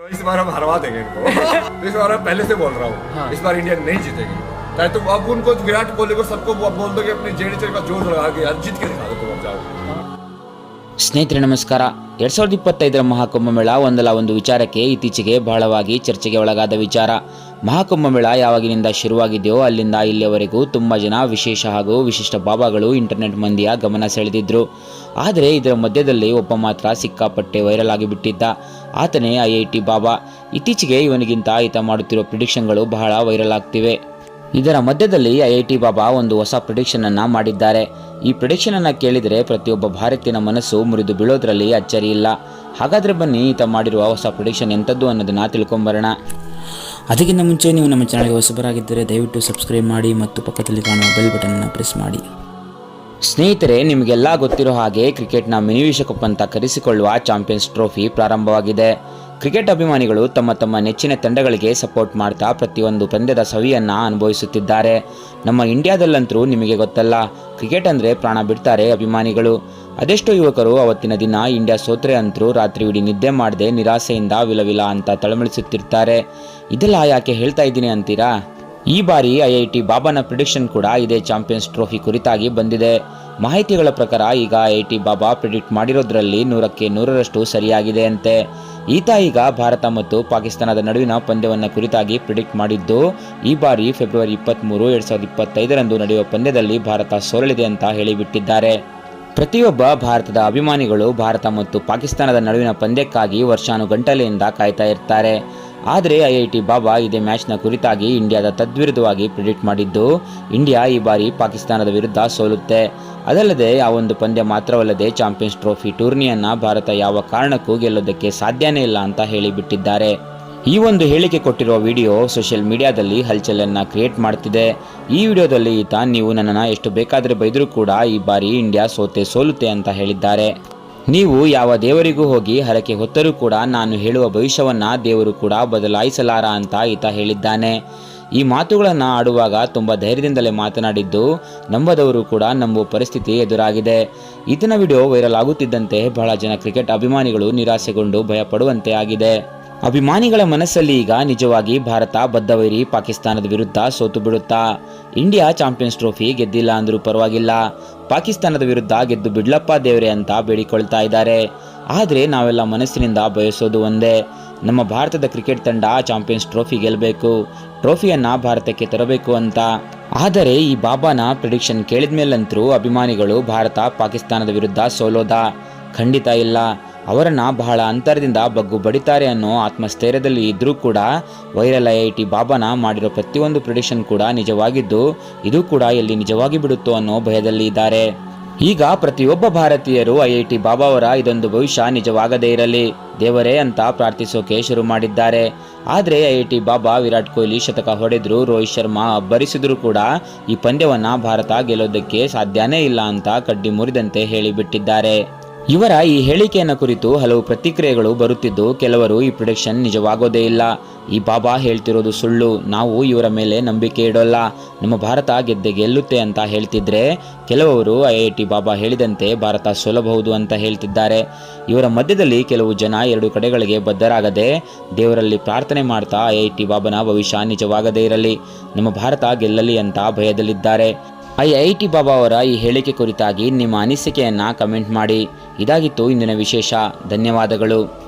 तो इस बार हम हरवा देंगे इनको तो इस बार मैं पहले से बोल रहा हूँ इस बार इंडिया नहीं जीतेगी चाहे तुम अब उनको विराट कोहली को सबको वो बोल दो कि अपनी जेडी का जोर लगा के यार जीत के दिखा दो तुम अब जाओ ಸ್ನೇಹಿತರೆ ನಮಸ್ಕಾರ ಎರಡ್ ಸಾವಿರದ ಇಪ್ಪತ್ತೈದರ ಮಹಾಕುಂಭಮೇಳ ಒಂದಲ್ಲ ಒಂದು ವಿಚಾರಕ್ಕೆ ಇತ್ತೀಚೆಗೆ ಬಹಳವಾಗಿ ಚರ್ಚೆಗೆ ಒಳಗಾದ ವಿಚಾರ ಮಹಾಕುಂಭಮೇಳ ಯಾವಾಗಿನಿಂದ ಶುರುವಾಗಿದೆಯೋ ಅಲ್ಲಿಂದ ಇಲ್ಲಿಯವರೆಗೂ ತುಂಬ ಜನ ವಿಶೇಷ ಹಾಗೂ ವಿಶಿಷ್ಟ ಬಾಬಾಗಳು ಇಂಟರ್ನೆಟ್ ಮಂದಿಯ ಗಮನ ಸೆಳೆದಿದ್ರು ಆದರೆ ಇದರ ಮಧ್ಯದಲ್ಲಿ ಒಬ್ಬ ಮಾತ್ರ ಸಿಕ್ಕಾಪಟ್ಟೆ ವೈರಲ್ ಆಗಿಬಿಟ್ಟಿದ್ದ ಆತನೇ ಐ ಐ ಟಿ ಬಾಬಾ. ಇತ್ತೀಚೆಗೆ ಇವನಿಗಿಂತ ಈತ ಮಾಡುತ್ತಿರೋ ಪ್ರಿಡಿಕ್ಷನ್ಗಳು ಬಹಳ ವೈರಲ್ ಆಗ್ತಿವೆ. ಇದರ ಮಧ್ಯದಲ್ಲಿ ಐ ಐ ಟಿ ಬಾಬಾ ಒಂದು ಹೊಸ ಪ್ರಿಡಿಕ್ಷನ್ ಅನ್ನ ಮಾಡಿದ್ದಾರೆ. ಈ ಪ್ರಿಡಿಕ್ಷನ್ ಅನ್ನ ಕೇಳಿದರೆ ಪ್ರತಿಯೊಬ್ಬ ಭಾರತೀಯನ ಮನಸ್ಸು ಮುರಿದು ಬೀಳೋದ್ರಲ್ಲಿ ಅಚ್ಚರಿ ಇಲ್ಲ. ಹಾಗಾದ್ರೆ ಬನ್ನಿ ಈತ ಮಾಡಿರುವ ಹೊಸ ಪ್ರಿಡಿಕ್ಷನ್ ಎಂಥದ್ದು ಅನ್ನೋದನ್ನ ತಿಳ್ಕೊಂಬರೋಣ. ಅದಕ್ಕಿಂತ ಮುಂಚೆ ನೀವು ನಮ್ಮ ಚಾನಲ್ಗೆ ಹೊಸಬರಾಗಿದ್ದರೆ ದಯವಿಟ್ಟು ಸಬ್ಸ್ಕ್ರೈಬ್ ಮಾಡಿ ಮತ್ತು ಪಕ್ಕದಲ್ಲಿ ಕಾಣುವ ಬೆಲ್ ಬಟನ್ ಅನ್ನು ಪ್ರೆಸ್ ಮಾಡಿ. ಸ್ನೇಹಿತರೆ, ನಿಮಗೆಲ್ಲ ಗೊತ್ತಿರೋ ಹಾಗೆ ಕ್ರಿಕೆಟ್ನ ಮಿನಿ ವಿಶ್ವಕಪ್ ಅಂತ ಕರೆಸಿಕೊಳ್ಳುವ ಚಾಂಪಿಯನ್ಸ್ ಟ್ರೋಫಿ ಪ್ರಾರಂಭವಾಗಿದೆ. ಕ್ರಿಕೆಟ್ ಅಭಿಮಾನಿಗಳು ತಮ್ಮ ತಮ್ಮ ನೆಚ್ಚಿನ ತಂಡಗಳಿಗೆ ಸಪೋರ್ಟ್ ಮಾಡ್ತಾ ಪ್ರತಿಯೊಂದು ಪಂದ್ಯದ ಸವಿಯನ್ನು ಅನುಭವಿಸುತ್ತಿದ್ದಾರೆ. ನಮ್ಮ ಇಂಡಿಯಾದಲ್ಲಂತರೂ ನಿಮಗೆ ಗೊತ್ತಲ್ಲ, ಕ್ರಿಕೆಟ್ ಅಂದರೆ ಪ್ರಾಣ ಬಿಡ್ತಾರೆ ಅಭಿಮಾನಿಗಳು. ಅದೆಷ್ಟೋ ಯುವಕರು ಅವತ್ತಿನ ದಿನ ಇಂಡಿಯಾ ಸೋತ್ರೆ ಅಂತರೂ ರಾತ್ರಿ ಇಡೀ ನಿದ್ದೆ ಮಾಡದೆ ನಿರಾಸೆಯಿಂದ ವಿಲವಿಲ ಅಂತ ತಳಮಳಿಸುತ್ತಿರ್ತಾರೆ. ಇದೆಲ್ಲ ಯಾಕೆ ಹೇಳ್ತಾ ಇದ್ದೀನಿ ಅಂತೀರಾ? ಈ ಬಾರಿ ಐ ಐ ಟಿ ಬಾಬಾನ ಪ್ರಿಡಿಕ್ಷನ್ ಕೂಡ ಇದೇ ಚಾಂಪಿಯನ್ಸ್ ಟ್ರೋಫಿ ಕುರಿತಾಗಿ ಬಂದಿದೆ. ಮಾಹಿತಿಗಳ ಪ್ರಕಾರ ಈಗ I I T Baba predict ಮಾಡಿರೋದ್ರಲ್ಲಿ ನೂರಕ್ಕೆ ನೂರರಷ್ಟು ಸರಿಯಾಗಿದೆ ಅಂತೆ ಈತ ಈಗ ಭಾರತ ಮತ್ತು ಪಾಕಿಸ್ತಾನದ ನಡುವಿನ ಪಂದ್ಯವನ್ನು ಕುರಿತಾಗಿ ಪ್ರಿಡಿಕ್ಟ್ ಮಾಡಿದ್ದು, ಈ ಬಾರಿ ಫೆಬ್ರವರಿ ಇಪ್ಪತ್ತ್ಮೂರು ಎರಡು ಸಾವಿರದ ಇಪ್ಪತ್ತೈದರಂದು ನಡೆಯುವ ಪಂದ್ಯದಲ್ಲಿ ಭಾರತ ಸೋಲಲಿದೆ ಅಂತ ಹೇಳಿಬಿಟ್ಟಿದ್ದಾರೆ. ಪ್ರತಿಯೊಬ್ಬ ಭಾರತದ ಅಭಿಮಾನಿಗಳು ಭಾರತ ಮತ್ತು ಪಾಕಿಸ್ತಾನದ ನಡುವಿನ ಪಂದ್ಯಕ್ಕಾಗಿ ವರ್ಷಾನುಗಂಟಲೆಯಿಂದ ಕಾಯ್ತಾ ಇರ್ತಾರೆ. ಆದರೆ ಐ ಐ ಟಿ ಬಾಬಾ ಇದೇ ಮ್ಯಾಚ್ನ ಕುರಿತಾಗಿ ಇಂಡಿಯಾದ ತದ್ವಿರುದ್ಧವಾಗಿ ಪ್ರಿಡಿಕ್ಟ್ ಮಾಡಿದ್ದು, ಇಂಡಿಯಾ ಈ ಬಾರಿ ಪಾಕಿಸ್ತಾನದ ವಿರುದ್ಧ ಸೋಲುತ್ತೆ. ಅದಲ್ಲದೆ, ಆ ಒಂದು ಪಂದ್ಯ ಮಾತ್ರವಲ್ಲದೆ ಚಾಂಪಿಯನ್ಸ್ ಟ್ರೋಫಿ ಟೂರ್ನಿಯನ್ನ ಭಾರತ ಯಾವ ಕಾರಣಕ್ಕೂ ಗೆಲ್ಲೋದಕ್ಕೆ ಸಾಧ್ಯನೇ ಇಲ್ಲ ಅಂತ ಹೇಳಿಬಿಟ್ಟಿದ್ದಾರೆ. ಈ ಒಂದು ಹೇಳಿಕೆ ಕೊಟ್ಟಿರುವ ವಿಡಿಯೋ ಸೋಷಿಯಲ್ ಮೀಡಿಯಾದಲ್ಲಿ ಹಲ್ಚಲನ್ನು ಕ್ರಿಯೇಟ್ ಮಾಡ್ತಿದೆ. ಈ ವಿಡಿಯೋದಲ್ಲಿ ಈತ, ನೀವು ನನ್ನನ್ನು ಎಷ್ಟು ಬೇಕಾದರೆ ಬೈದರೂ ಕೂಡ ಈ ಬಾರಿ ಇಂಡಿಯಾ ಸೋತೆ ಸೋಲುತ್ತೆ ಅಂತ ಹೇಳಿದ್ದಾರೆ. ನೀವು ಯಾವ ದೇವರಿಗೂ ಹೋಗಿ ಹರಕೆ ಹೊತ್ತರೂ ಕೂಡ ನಾನು ಹೇಳುವ ಭವಿಷ್ಯವನ್ನ ದೇವರು ಕೂಡ ಬದಲಾಯಿಸಲಾರ ಅಂತ ಈತ ಹೇಳಿದ್ದಾನೆ. ಈ ಮಾತುಗಳನ್ನು ಆಡುವಾಗ ತುಂಬ ಧೈರ್ಯದಿಂದಲೇ ಮಾತನಾಡಿದ್ದು ನಂಬದವರು ಕೂಡ ನಂಬುವ ಪರಿಸ್ಥಿತಿ ಎದುರಾಗಿದೆ. ಈತನ ವಿಡಿಯೋ ವೈರಲ್ ಆಗುತ್ತಿದ್ದಂತೆ ಬಹಳ ಜನ ಕ್ರಿಕೆಟ್ ಅಭಿಮಾನಿಗಳು ನಿರಾಸೆಗೊಂಡು ಭಯಪಡುವಂತೆ ಆಗಿದೆ. ಅಭಿಮಾನಿಗಳ ಮನಸ್ಸಲ್ಲಿ ಈಗ ನಿಜವಾಗಿ ಭಾರತ ಬದ್ಧವೈರಿ ಪಾಕಿಸ್ತಾನದ ವಿರುದ್ಧ ಸೋತು ಬಿಡುತ್ತಾ, ಇಂಡಿಯಾ ಚಾಂಪಿಯನ್ಸ್ ಟ್ರೋಫಿ ಗೆದ್ದಿಲ್ಲ ಅಂದರೂ ಪರವಾಗಿಲ್ಲ. ಪಾಕಿಸ್ತಾನದ ವಿರುದ್ಧ ಗೆದ್ದು ಬಿಡ್ಲಪ್ಪ ದೇವರೇ ಅಂತ ಬೇಡಿಕೊಳ್ತಾ ಇದ್ದಾರೆ. ಆದರೆ ನಾವೆಲ್ಲ ಮನಸ್ಸಿನಿಂದ ಬಯಸೋದು ಒಂದೇ. ನಮ್ಮ ಭಾರತದ ಕ್ರಿಕೆಟ್ ತಂಡ ಚಾಂಪಿಯನ್ಸ್ ಟ್ರೋಫಿ ಗೆಲ್ಲಬೇಕು ಟ್ರೋಫಿಯನ್ನು ಭಾರತಕ್ಕೆ ತರಬೇಕು ಅಂತ. ಆದರೆ ಈ ಬಾಬಾನ ಪ್ರಿಡಿಕ್ಷನ್ ಕೇಳಿದ ಮೇಲಂತರೂ ಅಭಿಮಾನಿಗಳು ಭಾರತ ಪಾಕಿಸ್ತಾನದ ವಿರುದ್ಧ ಸೋಲೋದ. ಖಂಡಿತ ಇಲ್ಲ. ಅವರನ್ನ ಬಹಳ ಅಂತರದಿಂದ ಬಗ್ಗು ಬಡಿತಾರೆ ಅನ್ನೋ ಆತ್ಮಸ್ಥೈರ್ಯದಲ್ಲಿ ಇದ್ದರೂ ಕೂಡ ವೈರಲ್ ಐ ಐ ಟಿ ಬಾಬಾನ ಮಾಡಿರೋ ಪ್ರತಿಯೊಂದು ಪ್ರಿಡಿಕ್ಷನ್ ಕೂಡ ನಿಜವಾಗಿದ್ದು ಇದು ಕೂಡ ಎಲ್ಲಿ ನಿಜವಾಗಿ ಬಿಡುತ್ತೋ ಅನ್ನೋ ಭಯದಲ್ಲಿ ಇದ್ದಾರೆ. ಈಗ ಪ್ರತಿಯೊಬ್ಬ ಭಾರತೀಯರು ಐ ಐ ಟಿ ಬಾಬಾ ಅವರ ಇದೊಂದು ಭವಿಷ್ಯ ನಿಜವಾಗದೇ ಇರಲಿ, ದೇವರೇ ಅಂತ ಪ್ರಾರ್ಥಿಸೋಕೆ ಶುರು ಮಾಡಿದ್ದಾರೆ. ಆದರೆ I I T Baba, Virat Kohli ಶತಕ ಹೊಡೆದ್ರು, ರೋಹಿತ್ ಶರ್ಮಾ ಅಬ್ಬರಿಸಿದ್ರು ಕೂಡ ಈ ಪಂದ್ಯವನ್ನು ಭಾರತ ಗೆಲ್ಲೋದಕ್ಕೆ ಸಾಧ್ಯನೇ ಇಲ್ಲ ಅಂತ ಕಡ್ಡಿ ಮುರಿದಂತೆ ಹೇಳಿಬಿಟ್ಟಿದ್ದಾರೆ. ಇವರ ಈ ಹೇಳಿಕೆಯನ್ನು ಕುರಿತು ಹಲವು ಪ್ರತಿಕ್ರಿಯೆಗಳು ಬರುತ್ತಿದ್ದು, ಕೆಲವರು ಈ ಪ್ರೊಡಿಕ್ಷನ್ ನಿಜವಾಗೋದೇ ಇಲ್ಲ. ಈ ಬಾಬಾ ಹೇಳ್ತಿರೋದು ಸುಳ್ಳು. ನಾವು ಇವರ ಮೇಲೆ ನಂಬಿಕೆ ಇಡೋಲ್ಲ. ನಮ್ಮ ಭಾರತ ಗೆದ್ದೆ ಗೆಲ್ಲುತ್ತೆ ಅಂತ ಹೇಳ್ತಿದ್ರೆ, ಕೆಲವರು ಐ ಐ ಟಿ ಬಾಬಾ ಹೇಳಿದಂತೆ ಭಾರತ ಸೋಲಬಹುದು ಅಂತ ಹೇಳ್ತಿದ್ದಾರೆ. ಇವರ ಮಧ್ಯದಲ್ಲಿ ಕೆಲವು ಜನ ಎರಡು ಕಡೆಗಳಿಗೆ ಬದ್ಧರಾಗದೆ, ದೇವರಲ್ಲಿ ಪ್ರಾರ್ಥನೆ ಮಾಡ್ತಾ ಐ ಐ ಟಿ ಬಾಬನ ಭವಿಷ್ಯ ನಿಜವಾಗದೇ ಇರಲಿ. ನಮ್ಮ ಭಾರತ ಗೆಲ್ಲಲಿ ಅಂತ ಭಯದಲ್ಲಿದ್ದಾರೆ. ಐ ಐ ಟಿ ಬಾಬಾ ಅವರ ಈ ಹೇಳಿಕೆ ಕುರಿತಾಗಿ ನಿಮ್ಮ ಅನಿಸಿಕೆಯನ್ನು ಕಮೆಂಟ್ ಮಾಡಿ. ಇದಾಗಿತ್ತು ಇಂದಿನ ವಿಶೇಷ. ಧನ್ಯವಾದಗಳು.